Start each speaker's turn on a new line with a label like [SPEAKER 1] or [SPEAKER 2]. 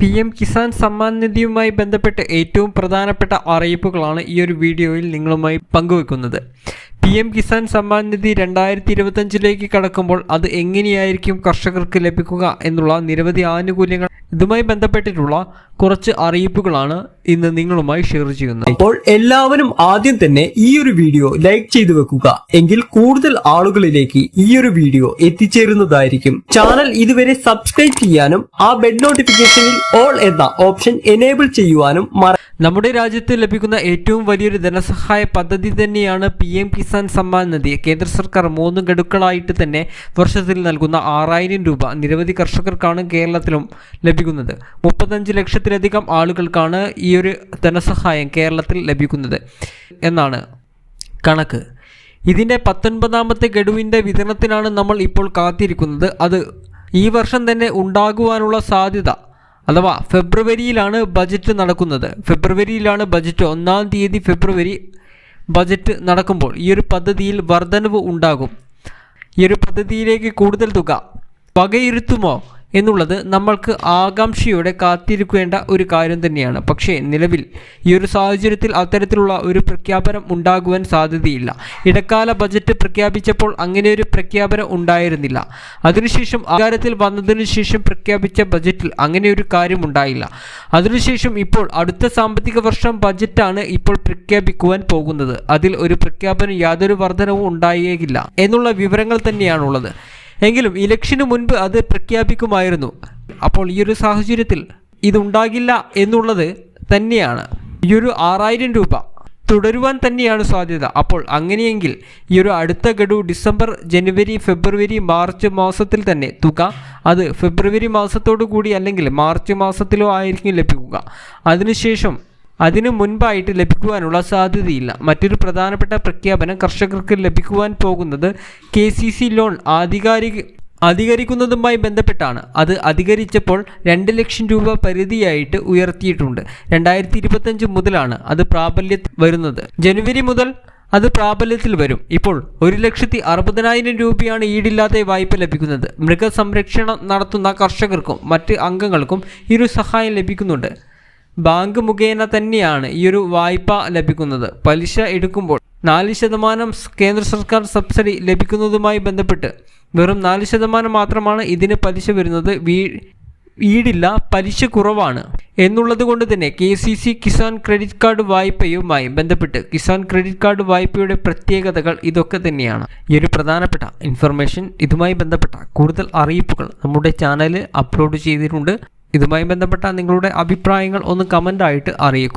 [SPEAKER 1] P M Kisan Samman നിധിയുമായി ബന്ധപ്പെട്ട് ഏറ്റവും പ്രധാനപ്പെട്ട അറിയിപ്പുകളാണ് ഈ ഒരു വീഡിയോയിൽ നിങ്ങളുമായി പങ്കുവെക്കുന്നത്. പി എം കിസാൻ സമ്മാൻ നിധി രണ്ടായിരത്തി ഇരുപത്തഞ്ചിലേക്ക് കടക്കുമ്പോൾ അത് എങ്ങനെയായിരിക്കും കർഷകർക്ക് ലഭിക്കുക എന്നുള്ള നിരവധി ആനുകൂല്യങ്ങൾ ഇതുമായി ബന്ധപ്പെട്ടിട്ടുള്ള കുറച്ച് അറിയിപ്പുകളാണ് ഇന്ന് നിങ്ങളുമായി ഷെയർ ചെയ്യുന്നത്.
[SPEAKER 2] അപ്പോൾ എല്ലാവരും ആദ്യം തന്നെ ഈ ഒരു വീഡിയോ ലൈക്ക് ചെയ്തു വെക്കുക. എങ്കിൽ കൂടുതൽ ആളുകളിലേക്ക് ഈ ഒരു വീഡിയോ എത്തിച്ചേരുന്നതായിരിക്കും. ചാനൽ ഇതുവരെ സബ്സ്ക്രൈബ് ചെയ്യാനും ആ ബെൽ നോട്ടിഫിക്കേഷനിൽ ഓൾ എന്ന ഓപ്ഷൻ എനേബിൾ ചെയ്യുവാനും
[SPEAKER 1] നമ്മുടെ രാജ്യത്ത് ലഭിക്കുന്ന ഏറ്റവും വലിയൊരു ധനസഹായ പദ്ധതി തന്നെയാണ് പി എം കിസാൻ സമ്മാൻ നിധി. കേന്ദ്ര സർക്കാർ മൂന്ന് ഗഡുക്കളായിട്ട് തന്നെ വർഷത്തിൽ നൽകുന്ന ആറായിരം രൂപ നിരവധി കർഷകർക്കാണ് കേരളത്തിലും ലഭിക്കുന്നത്. മുപ്പത്തഞ്ച് ലക്ഷത്തിലധികം ആളുകൾക്കാണ് ഈ ഒരു ധനസഹായം കേരളത്തിൽ ലഭിക്കുന്നത് എന്നാണ് കണക്ക്. ഇതിന്റെ പത്തൊൻപതാമത്തെ ഗഡുവിന്റെ വിതരണത്തിനാണ് നമ്മൾ ഇപ്പോൾ കാത്തിരിക്കുന്നത്. അത് ഈ വർഷം തന്നെ ഉണ്ടാകുവാനുള്ള സാധ്യത അഥവാ ഫെബ്രുവരിയിലാണ് ബജറ്റ് നടക്കുന്നത്. ഫെബ്രുവരിയിലാണ് ബജറ്റ്. ഒന്നാം തീയതി ഫെബ്രുവരി ബജറ്റ് നടക്കുമ്പോൾ ഈ ഒരു പദ്ധതിയിൽ വർധനവ് ഉണ്ടാകും. ഈ ഒരു പദ്ധതിയിലേക്ക് കൂടുതൽ തുക വകയിരുത്തുമോ? എന്നുള്ളത് നമ്മൾക്ക് ആകാംക്ഷയോടെ കാത്തിരിക്കേണ്ട ഒരു കാര്യം തന്നെയാണ്. പക്ഷേ നിലവിൽ ഈ ഒരു സാഹചര്യത്തിൽ അത്തരത്തിലുള്ള ഒരു പ്രഖ്യാപനം ഉണ്ടാകുവാൻ സാധ്യതയില്ല. ഇടക്കാല ബജറ്റ് പ്രഖ്യാപിച്ചപ്പോൾ അങ്ങനെ ഒരു പ്രഖ്യാപനം ഉണ്ടായിരുന്നില്ല. അതിനുശേഷം അധികാരത്തിൽ വന്നതിനു ശേഷം പ്രഖ്യാപിച്ച ബജറ്റിൽ അങ്ങനെ ഒരു കാര്യം ഉണ്ടായില്ല. അതിനുശേഷം ഇപ്പോൾ അടുത്ത സാമ്പത്തിക വർഷം ബജറ്റാണ് ഇപ്പോൾ പ്രഖ്യാപിക്കുവാൻ പോകുന്നത്. അതിൽ ഒരു പ്രഖ്യാപനം യാതൊരു വർധനവും ഉണ്ടായേക്കില്ല എന്നുള്ള വിവരങ്ങൾ തന്നെയാണുള്ളത്. എങ്കിലും ഇലക്ഷന് മുൻപ് അത് പ്രഖ്യാപിക്കുമായിരുന്നു. അപ്പോൾ ഈ ഒരു സാഹചര്യത്തിൽ ഇതുണ്ടാകില്ല എന്നുള്ളത് തന്നെയാണ്. ഈ ഒരു ആറായിരം രൂപ തുടരുവാൻ തന്നെയാണ് സാധ്യത. അപ്പോൾ അങ്ങനെയെങ്കിൽ ഈ ഒരു അടുത്ത ഗഡു ഡിസംബർ ജനുവരി ഫെബ്രുവരി മാർച്ച് മാസത്തിൽ തന്നെ തുക അത് ഫെബ്രുവരി മാസത്തോടു കൂടി അല്ലെങ്കിൽ മാർച്ച് മാസത്തിലോ ആയിരിക്കും ലഭിക്കുക. അതിനുശേഷം അതിനു മുൻപായിട്ട് ലഭിക്കുവാനുള്ള സാധ്യതയില്ല. മറ്റൊരു പ്രധാനപ്പെട്ട പ്രഖ്യാപനം കർഷകർക്ക് ലഭിക്കുവാൻ പോകുന്നത് കെ സി സി ലോൺ ആധികാരിക അധികരിക്കുന്നതുമായി ബന്ധപ്പെട്ടാണ്. അത് അധികരിച്ചപ്പോൾ രണ്ട് ലക്ഷം രൂപ പരിധിയായിട്ട് ഉയർത്തിയിട്ടുണ്ട്. രണ്ടായിരത്തി ഇരുപത്തഞ്ച് മുതലാണ് അത് പ്രാബല്യത്തിൽ വരുന്നത്. ജനുവരി മുതൽ അത് പ്രാബല്യത്തിൽ വരും. ഇപ്പോൾ ഒരു ലക്ഷത്തി അറുപതിനായിരം രൂപയാണ് ഈടില്ലാതെ വായ്പ ലഭിക്കുന്നത്. മൃഗസംരക്ഷണം നടത്തുന്ന കർഷകർക്കും മറ്റ് അംഗങ്ങൾക്കും ഇരു സഹായം ലഭിക്കുന്നുണ്ട്. ബാങ്ക് മുഖേന തന്നെയാണ് ഈ ഒരു വായ്പ ലഭിക്കുന്നത്. പലിശ എടുക്കുമ്പോൾ നാല് ശതമാനം കേന്ദ്ര സർക്കാർ സബ്സിഡി ലഭിക്കുന്നതുമായി ബന്ധപ്പെട്ട് വെറും നാല് ശതമാനം മാത്രമാണ് ഇതിന് പലിശ വരുന്നത്. വീ ഈടില്ല പലിശ കുറവാണ്. എന്നുള്ളത് കൊണ്ട് തന്നെ K C C Kisan credit card വായ്പയുമായി ബന്ധപ്പെട്ട് കിസാൻ ക്രെഡിറ്റ് കാർഡ് വായ്പയുടെ പ്രത്യേകതകൾ ഇതൊക്കെ തന്നെയാണ്. ഈ ഒരു പ്രധാനപ്പെട്ട ഇൻഫർമേഷൻ ഇതുമായി ബന്ധപ്പെട്ട കൂടുതൽ അറിയിപ്പുകൾ നമ്മുടെ ചാനലിൽ അപ്ലോഡ് ചെയ്തിട്ടുണ്ട്. ഇതുമായി ബന്ധപ്പെട്ട നിങ്ങളുടെ അഭിപ്രായങ്ങൾ ഒന്ന് കമന്റായിട്ട് അറിയിക്കുക